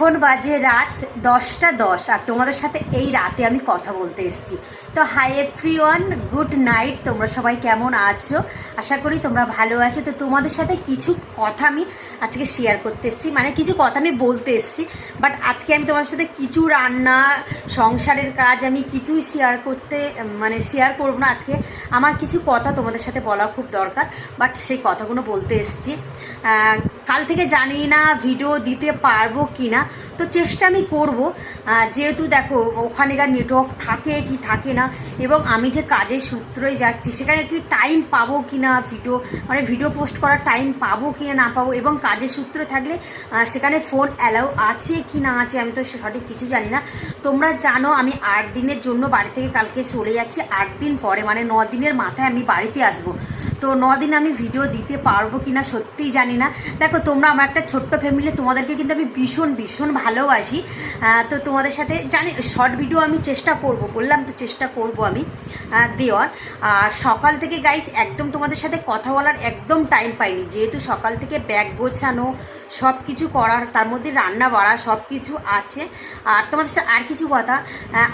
এখন বাজে রাত দশটা দশ, আর তোমাদের সাথে এই রাতে আমি কথা বলতে এসেছি। তো hi everyone good night তোমরা সবাই কেমন আছো? আশা করি তোমরা ভালো আছো। তো তোমাদের সাথে কিছু কথা আমি আজকে শেয়ার করতে এসেছি মানে কিছু কথা আমি বলতে এসেছি বাট আজকে আমি তোমাদের সাথে কিছু রান্না, সংসারের কাজ আমি কিছুই শেয়ার করতে মানে শেয়ার করব না। আজকে আমার কিছু কথা তোমাদের সাথে বলা খুব দরকার বাট সেই কথাগুলো বলতে এসেছি। কাল থেকে জানি না ভিডিও দিতে পারব কি না তো চেষ্টা আমি করব। যেহেতু দেখো ওখানেকার নেটওয়ার্ক থাকে কি থাকে না, এবং আমি যে কাজের সূত্রে যাচ্ছি, সেখানে কি টাইম পাবো কি না ভিডিও মানে ভিডিও পোস্ট করার টাইম পাবো কি না না পাবো, এবং কাজের সূত্রে থাকলে সেখানে ফোন অ্যালাউ আছে কি না আছে, আমি তো সঠিক কিছু জানি না। তোমরা জানো, আমি আট দিনের জন্য বাড়ি থেকে কালকে চলে যাচ্ছি, আট দিন পরে মানে ন দিনের মাথায় আমি বাড়িতে আসব। তো ন দিন আমি ভিডিও দিতে পারব কিনা সত্যিই জানি না। দেখো, তোমরা আমার একটা ছোট্ট ফ্যামিলি তোমাদেরকে কিন্তু আমি ভীষণ ভীষণ ভালোবাসি। তো তোমাদের সাথে জানি শর্ট ভিডিও আমি চেষ্টা করব, বললাম তো চেষ্টা করব আমি দেওয়ার। আর সকাল থেকে গাইস একদম তোমাদের সাথে কথা বলার একদম টাইম পাইনি। যেহেতু সকাল থেকে ব্যাগ গোছানো সব কিছু করার, তার মধ্যে রান্না বাড়া সব কিছু আছে। আর তোমাদের সাথে আর কিছু কথা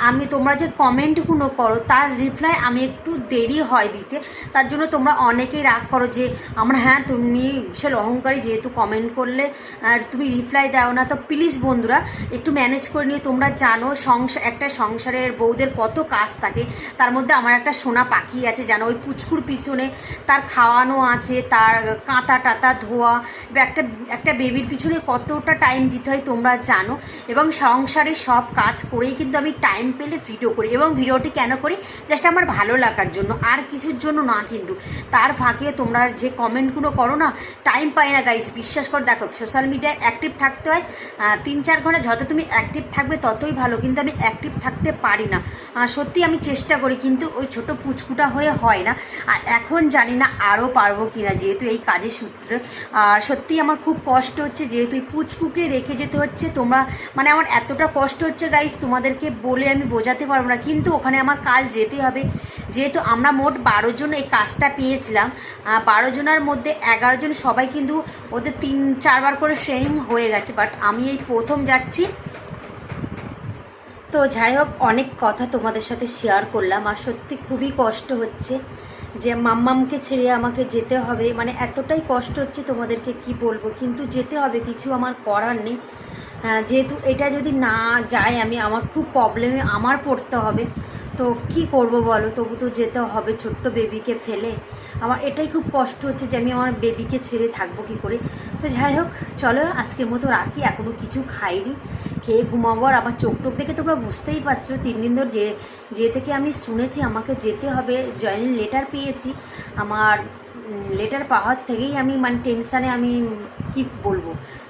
আমি তোমরা যে কমেন্টগুলো করো, তার রিপ্লাই আমি একটু দেরি হয় দিতে। তার জন্য তোমরা অনেকেই রাগ করো যে, আমরা হ্যাঁ তুমি বিশাল অহংকারী যেহেতু কমেন্ট করলে, আর তুমি রিপ্লাই দাও না, তো প্লিজ বন্ধুরা, একটু ম্যানেজ করে নিয়ে তোমরা জানো সংসার একটা সংসারের বউদের কত কাজ থাকে। তার মধ্যে আমার একটা সোনা পাখি আছে জানো ওই পুচকুর পিছনে তার খাওয়ানো আছে, তার কাঁথা টাতা ধোয়া একটা একটা বেবির পিছনে কতটা টাইম দিতে হয় তোমরা জানো। এবং সংসারে সব কাজ করেই কিন্তু আমি টাইম পেলে ভিডিও করি। এবং ভিডিওটি কেন করি? জাস্ট আমার ভালো লাগার জন্য, আর কিছুর জন্য না কিন্তু। তার ফাঁকে তোমরা যে কমেন্টগুলো করো না টাইম পাই না গাইস বিশ্বাস কর, দেখো সোশ্যাল মিডিয়ায় অ্যাক্টিভ থাকতে হয় তিন চার ঘণ্টা যত তুমি অ্যাক্টিভ থাকবে ততই ভালো, কিন্তু আমি অ্যাক্টিভ থাকতে পারি না। সত্যি আমি চেষ্টা করি, কিন্তু ওই ছোট পুচকুটা হয়ে হয় না। আর এখন জানি না আরও পারব কি না যেহেতু এই কাজের সূত্রে। আর সত্যি আমার খুব কষ্ট হচ্ছে, যেহেতু এই পুচকুকে রেখে যেতে হচ্ছে, তোমরা মানে আমার এতটা কষ্ট হচ্ছে গাইস তোমাদেরকে বলে আমি বোঝাতে পারব না, কিন্তু ওখানে আমার কাল যেতে হবে। যেহেতু আমরা মোট বারো জন এই কাজটা পেয়েছিলাম বারো জনের মধ্যে এগারো জন সবাই কিন্তু ওদের তিন, চারবার করে ট্রেনিং হয়ে গেছে বাট আমি এই প্রথম যাচ্ছি। তো যাই হোক, অনেক কথা তোমাদের সাথে শেয়ার করলাম, আর সত্যি খুবই কষ্ট হচ্ছে যে মাম্মামকে ছেড়ে আমাকে যেতে হবে। মানে এতটাই কষ্ট হচ্ছে তোমাদেরকে কি বলব, কিন্তু যেতে হবে, কিছু আমার করার নেই। যেহেতু এটা যদি না যায়, আমি, আমার খুব প্রবলেমে আমার পড়তে হবে। তো কি করব বলো? তবু তো যেতে হবে, ছোট্ট বেবিকে ফেলে। আমার এটাই খুব কষ্ট হচ্ছে যে আমি আমার বেবিকে ছেড়ে থাকব কি করে? তো যাই হোক, চলো আজকের মতো রাখি এখনও কিছু খাইনি। খেয়ে ঘুমাবো আর আমার চোখ টোক দেখে তোমরা বুঝতেই পারছ, তিন দিন ধরে যে যে থেকে আমি শুনেছি আমাকে যেতে হবে জয়েনিং লেটার পেয়েছি। আমার লেটার পাওয়ার থেকেই আমি মানে টেনশানে আমি কি বলব?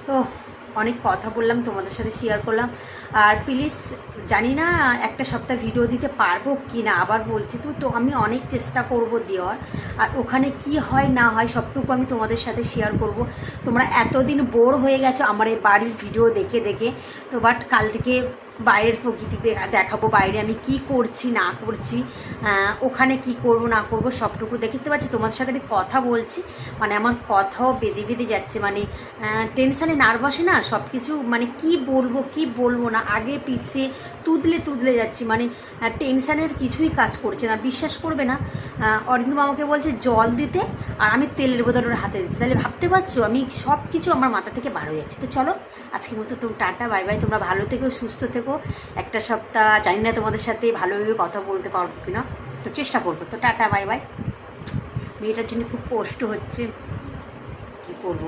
তো অনেক কথা বললাম, তোমাদের সাথে শেয়ার করলাম। আর প্লিজ জানি না একটা সপ্তাহ ভিডিও দিতে পারব কি না আবার বলছি তো তো আমি অনেক চেষ্টা করব দেওয়ার। আর ওখানে কি হয়, না হয়, সবটুকু আমি তোমাদের সাথে শেয়ার করব। তোমরা এতদিন বোর হয়ে গেছো আমার এই বাড়ির ভিডিও দেখে দেখে। তো বাট কাল থেকে বাইরের প্রকৃতি দেখাবো বাইরে আমি কি করছি, না করছি ওখানে কি করব, না করব, সবটুকু দেখতে পাচ্ছি। তোমাদের সাথে আমি কথা বলছি মানে আমার কথাও বেঁধে বেঁধে যাচ্ছে মানে টেনশানে নার্ভাসে না সব কিছু মানে কি বলব কি বলব না, আগে পিছিয়ে তুদলে তুদলে যাচ্ছি মানে টেনশানের কিছুই কাজ করছে না বিশ্বাস করবে না অরিন্দম আমাকে বলছে জল দিতে, আর আমি তেলের বোতল ওর হাতে দিচ্ছি। তাহলে ভাবতে পারছ, আমি সব কিছু আমার মাথা থেকে বার হয়ে যাচ্ছে। তো চলো আজকের মতো তো টাটা, বাই বাই। তোমরা ভালো থেকো, সুস্থ থেকো। একটা সপ্তাহ, জানি না তোমাদের সাথে ভালোভাবে কথা বলতে পারব কিনা, তো চেষ্টা করব। তো টাটা, বাই বাই। মেয়েটার জন্য খুব কষ্ট হচ্ছে। কী করব?